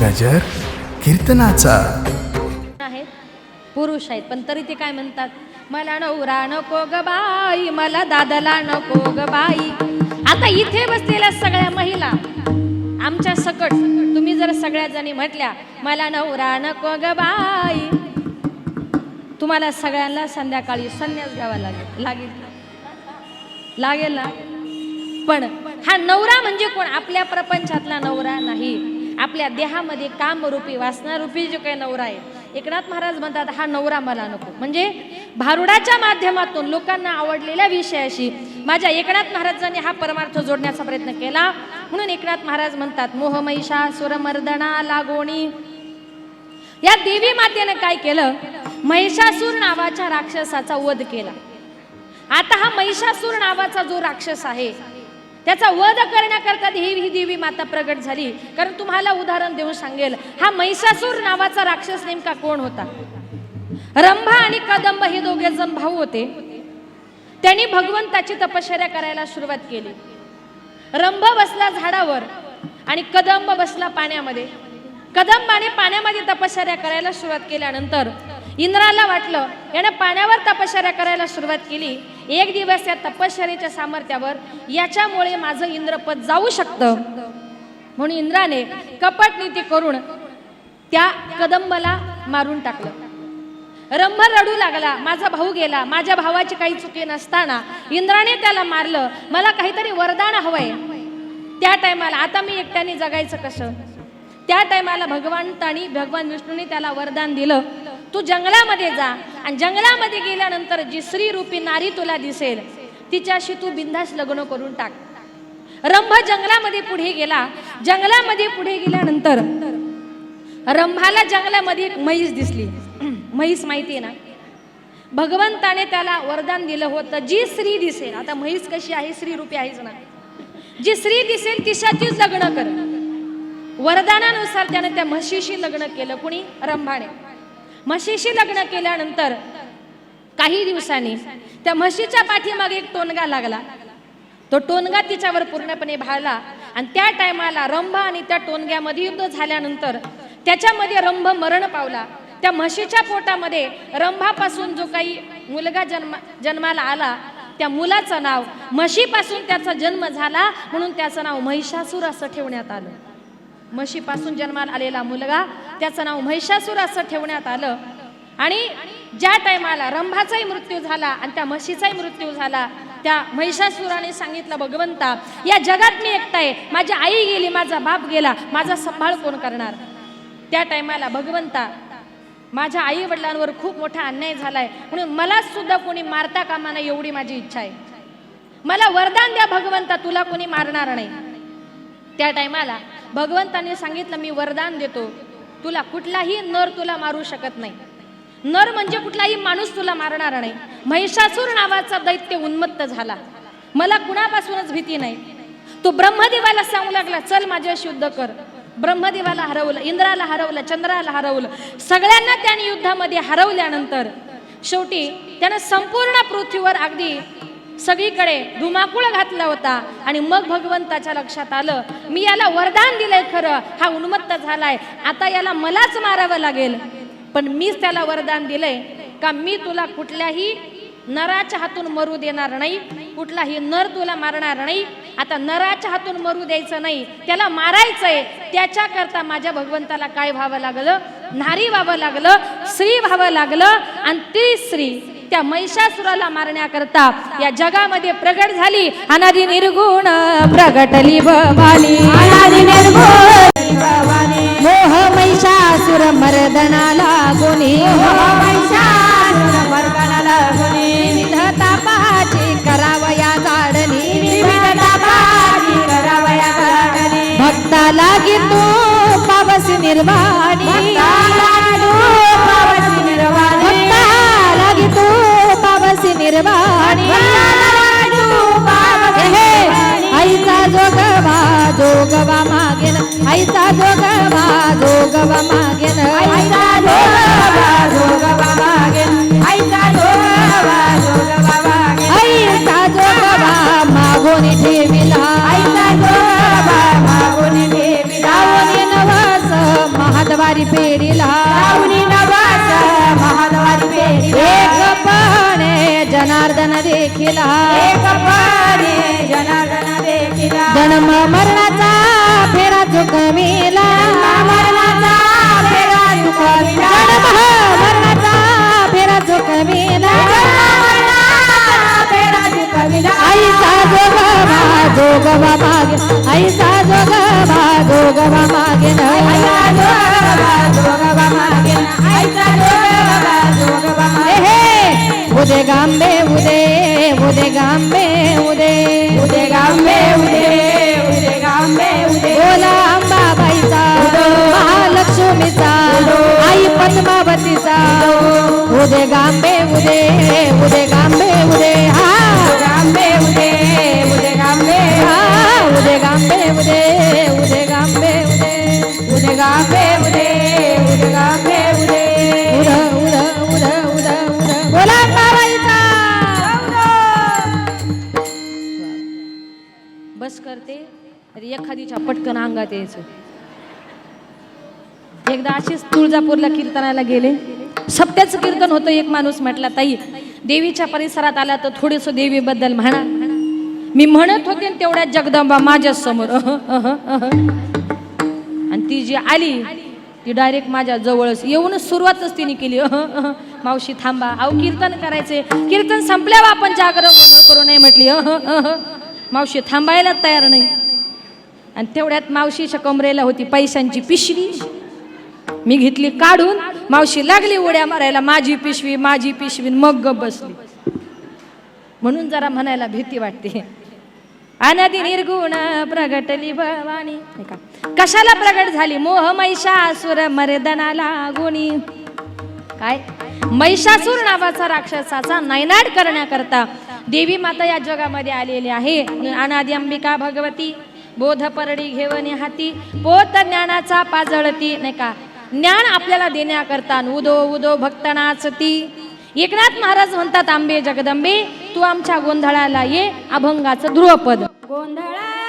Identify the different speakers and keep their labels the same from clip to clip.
Speaker 1: गजर कीर्तनाचा.
Speaker 2: आहेत पुरुष आहेत पण तरी ते काय म्हणतात? मला नवरा नको ग बाई मला दादाला नको ग बाई. आता इथे बसलेल्या सगळ्या महिला आमच्या सकट तुम्ही जर सगळ्या जणी म्हटल्या मला नवरा नको ग बाई. तुम्हाला सगळ्यांना संध्याकाळी संन्यास घ्यावा लागेल लागेल. लागेल ना? पण हा नवरा म्हणजे कोण? आपल्या प्रपंचातला नवरा नाही. आपल्या देहामध्ये कामरूपी वासनारूपी जो काही नवरा आहे एकनाथ महाराज म्हणतात हा नवरा मला नको. म्हणजे भारुडाच्या माध्यमातून लोकांना आवडलेल्या विषयाशी माझ्या एकनाथ महाराजांनी हा परमार्थ जोडण्याचा प्रयत्न केला. म्हणून एकनाथ महाराज म्हणतात मोहमहिषा सुरमर्दना लागोणी. या देवी मातेनं काय केलं? महिषासूर नावाच्या राक्षसाचा वध केला. आता हा महिषासूर नावाचा जो राक्षस आहे त्याचा वध करण्याकरता ही ही देवी माता प्रगट झाली. कारण तुम्हाला उदाहरण देऊन सांगेल हा महिषासूर नावाचा राक्षस नेमका कोण होता? रंभा आणि कदंब हे दोघे जण भाऊ होते. त्यांनी भगवंताची तपश्चर्या करायला सुरुवात केली. रंभ बसला झाडावर आणि कदंब बसला पाण्यामध्ये. कदंबाने पाण्यामध्ये तपश्चर्या करायला सुरुवात केल्यानंतर इंद्राला वाटलं यानं पाण्यावर तपश्चर्या करायला सुरुवात केली. एक दिवस या तपश्चर्याच्या सामर्थ्यावर याच्यामुळे माझं इंद्रपद जाऊ शकतं. म्हणून इंद्राने कपट नीती करून त्या कदंबला मारून टाकलं. रंभ रडू लागला माझा भाऊ गेला माझ्या भावाची काही चुकी नसताना इंद्राने त्याला मारलं मला काहीतरी वरदान हवंय. त्या टायमाला आता मी एकट्याने जगायचं कसं? त्या टायमाला भगवंतानी भगवान विष्णूने त्याला वरदान दिलं. तू जंगलामध्ये जा. आणि जंगलामध्ये गेल्यानंतर जी श्री रूपी नारी तुला दिसेल तिच्याशी तू बिंदास लग्न करून टाक. रंभ जंगलामध्ये पुढे गेला. जंगलामध्ये पुढे गेल्यानंतर रंभाला जंगलामध्ये एक म्हैस दिसली. म्हैस माहिती आहे ना? भगवंताने त्याला वरदान दिलं होतं जी स्त्री दिसेल आता म्हैस कशी आहे? स्त्री रूपी आहेच ना? जी स्त्री दिसेल तिच्याशीच लग्न कर. वरदानानुसार त्याने त्या म्हशीशी लग्न केलं. कुणी? रंभाने. म्हशीशी लग्न केल्यानंतर काही दिवसांनी त्या म्हशीच्या पाठीमागे एक टोनगा लागला. तो टोनगा तिच्यावर पूर्णपणे भाळला आणि त्या टायमाला रंभ आणि त्या टोनग्यामध्ये युद्ध झाल्यानंतर त्याच्यामध्ये रंभ मरण पावला. त्या म्हशीच्या पोटामध्ये रंभापासून जो काही मुलगा जन्म जन्माला आला त्या मुलाचं नाव म्हशीपासून त्याचा जन्म झाला म्हणून त्याचं नाव महिषासूर असं ठेवण्यात आलं. म्हशीपासून जन्माला आलेला मुलगा त्याचं नाव महिषासूर असं ठेवण्यात आलं. आणि ज्या टायमाला रंभाचाही मृत्यू झाला आणि त्या म्हशीचाही मृत्यू झाला त्या महिषासुराने सांगितलं भगवंता या जगात मी एकटा आहे. माझी आई गेली माझा बाप गेला. माझा सांभाळ कोण करणार? त्या टायमाला भगवंता माझ्या आई वडिलांवर खूप मोठा अन्याय झालाय. म्हणून मला सुद्धा कोणी मारता कामा नाही एवढी माझी इच्छा आहे. मला वरदान द्या भगवंता तुला कोणी मारणार नाही. त्या टायमाला भगवंताने सांगितलं मी वरदान देतो. तुला कुठलाही नर तुला मारू शकत नाही. नर म्हणजे कुठलाही माणूस तुला मारणार नाही. महिषासूर नावाचा दैत्य उन्मत्त झाला. मला कुणापासूनच भीती नाही. तो ब्रह्मदेवाला सांगू लागला चल माझ्याशी युद्ध कर. ब्रह्मदेवाला हरवलं इंद्राला हरवलं चंद्राला हरवलं. सगळ्यांना त्याने युद्धामध्ये हरवल्यानंतर शेवटी त्यानं संपूर्ण पृथ्वीवर अगदी सगळीकडे धुमाकूळ घातला होता आणि मग भगवंताच्या लक्षात आलं मी याला वरदान दिलंय खरं हा उन्मत्त झालाय. आता याला मलाच मारावं लागेल. पण मीच त्याला वरदान दिलंय का मी तुला कुठल्याही नराच्या हातून मरू देणार नाही कुठलाही नर तुला मारणार नाही. आता नराच्या हातून मरू द्यायचं नाही त्याला मारायचंय. त्याच्याकरता माझ्या भगवंताला काय व्हावं लागलं? नारी व्हावं लागलं? स्त्री व्हावं लागलं? आणि ती स्त्री त्या महिषासुराला मारण्याकरता या जगामध्ये प्रगट झाली. अनादी निर्गुण प्रगटली भवानी.
Speaker 3: अनादि निर्गुण भवानी.
Speaker 2: मोह महिषासुर मर्दनाला गुणी
Speaker 3: महिषासुर मर्दनाला गुणी
Speaker 2: विविध तापाची करावया जाडणी
Speaker 3: विविध तापाची करावया
Speaker 2: भक्ताला गीतो पावसी निर्वाणी. आईचा जोगवा जोगवा मागेल. आईचा जोगवा जोगवा मागेल.
Speaker 3: आईचा जोगवा जोगवा मागेल. आईचा जोगवा जोगवा मागेल.
Speaker 2: आईचा जोगवा मागून ठेविला.
Speaker 3: आईचा जोगवा मागून ठेविला.
Speaker 2: लावणी नवस जन्म मरणाचा देखिला. जनार्दन देखिला.
Speaker 3: मरणाचा फेरा चुकविला
Speaker 2: मरणाचा फेरा चुकविला जन्म
Speaker 3: मरणाचा फेरा चुकविला
Speaker 2: आईचा जोगवा जोगवा मागे. आईचा जोगवा जोगवा मागे
Speaker 3: जोगवा मागे
Speaker 2: उदे गांबे गांबे उदे
Speaker 3: उदे गांबे उदे उदे गांबे उदे.
Speaker 2: बोला अंबाबाईचा महालक्ष्मीचा आई पद्मावतीचा. उदे गांबे उदे उदे गांबे उदे हा. अंगात यायचं. एकदा अशीच तुळजापूरला कीर्तनाला गेले. सप्त्याचं कीर्तन होतं एक माणूस म्हटला ताई देवीच्या परिसरात आला तर थोडस देवीबद्दल म्हणा. मी म्हणत होते तेवढ्या जगदंबा माझ्यासमोर आणि ती जी आली ती डायरेक्ट माझ्या जवळच. येऊनच सुरुवातच तिने केली अह, अह, मावशी थांबा अहो कीर्तन करायचे कीर्तन संपल्यावर आपण जागरण गोंधळ करू नये म्हटली अह, अह. मावशी थांबायला तयार नाही. आणि तेवढ्यात मावशीच्या कमरेला होती पैशांची पिशवी. मी घेतली काढून मावशी लागली उड्या मारायला माझी पिशवी माझी पिशवी मग गप बसली. म्हणून जरा म्हणायला भीती वाटते. अनादी निर्गुण प्रगटली भवानी. का? कशाला प्रगट झाली? मोह महिषासुर मर्दनाला गुणी. काय? महिषासूर नावाचा राक्षसाचा नायनाट करण्याकरता देवी माता या जगामध्ये आलेली आहे. अनादी अंबिका भगवती. बोध परडी घेऊन हाती पोत ज्ञानाचा पाजळती नाही का? ज्ञान आपल्याला देण्याकरता उदो उदो भक्तनाचती. एकनाथ महाराज म्हणतात आंबे जगदंबे तू आमच्या गोंधळाला ये अभंगाचं ध्रुवपद.
Speaker 3: गोंधळा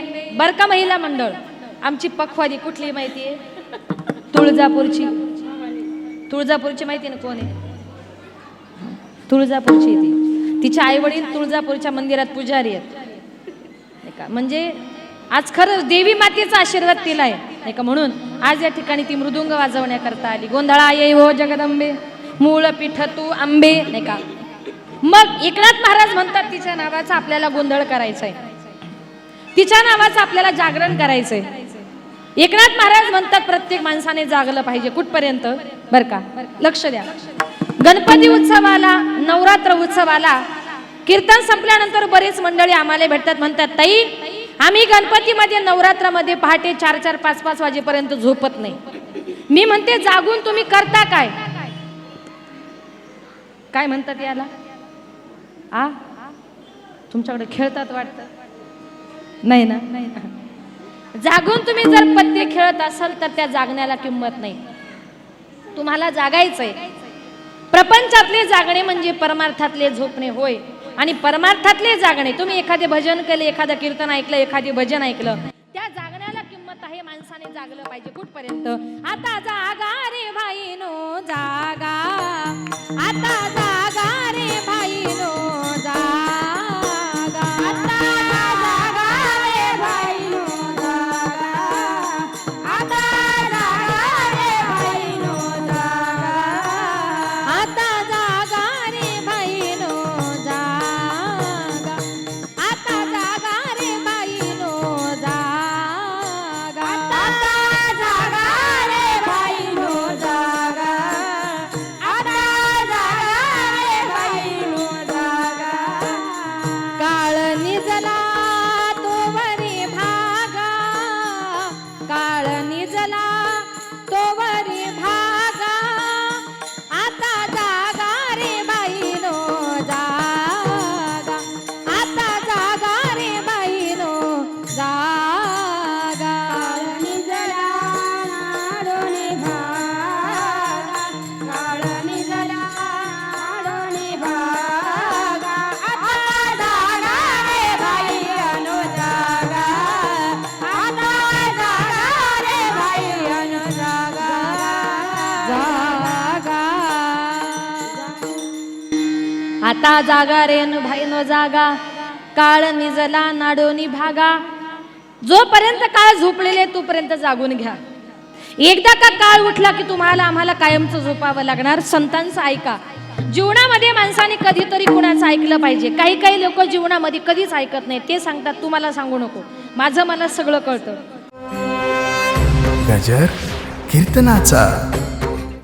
Speaker 2: म्हणजे बर का महिला मंडळ? आमची पखवादी कुठली माहिती आहे? तुळजापूरची. तुळजापूरची माहिती ना कोण आहे? तुळजापूरची ती. तिचे आई वडील तुळजापूरच्या मंदिरात पुजारी आहेत. का? म्हणजे आज खरं देवी मातेचा आशीर्वाद तिला आहे. नाही का? म्हणून आज या ठिकाणी ती मृदुंग वाजवण्याकरता आली. गोंधळा ये हो जगदंबे मूळ पीठ तू आंबे. नाही का? मग एकनाथ महाराज म्हणतात तिच्या नावाचा आपल्याला गोंधळ करायचा आहे. तिच्या नावाचं आपल्याला जागरण करायचंय. एकनाथ महाराज म्हणतात प्रत्येक माणसाने जागलं पाहिजे कुठपर्यंत? बर का? लक्ष द्या. गणपती उत्सवाला नवरात्र उत्सवाला कीर्तन संपल्यानंतर बरेच मंडळी आम्हाला भेटतात म्हणतात ताई आम्ही गणपतीमध्ये नवरात्रामध्ये पहाटे चार चार पाच पाच वाजेपर्यंत झोपत नाही. मी म्हणते जागून तुम्ही करता काय? काय म्हणतात याला? आ? तुमच्याकडे खेळतात वाटतं? नाही ना? जागून तुम्ही जर पत्ते खेळत असाल तर त्या जागण्याला किंमत नाही. तुम्हाला जागायचंय. प्रपंचातले जागणे म्हणजे परमार्थातले झोपणे होय. आणि परमार्थातले जागणे तुम्ही एखादे भजन केले एखादं कीर्तन ऐकलं एखादे भजन ऐकलं त्या जागण्याला किंमत आहे माणसाने जागलं पाहिजे कुठपर्यंत? आता जागा रे भाईनो जागा. आता जागा रे आता जागा रे न भाई नो जागा. काळ निजला नाडोनी भागा जोपर्यंत काळ झोपलेले तोपर्यंत जागून घ्या. एकदा का काळ उठला की तुम्हाला आम्हाला कायमचं झोपावं लागणार? संतांचं ऐका. जीवनामध्ये माणसाने कधीतरी कुणाचं ऐकलं पाहिजे. काही काही लोक जीवनामध्ये कधीच ऐकत नाही ते सांगतात तुम्हाला सांगू नको. माझं मला सगळं कळतं.
Speaker 1: गजर कीर्तनाचा.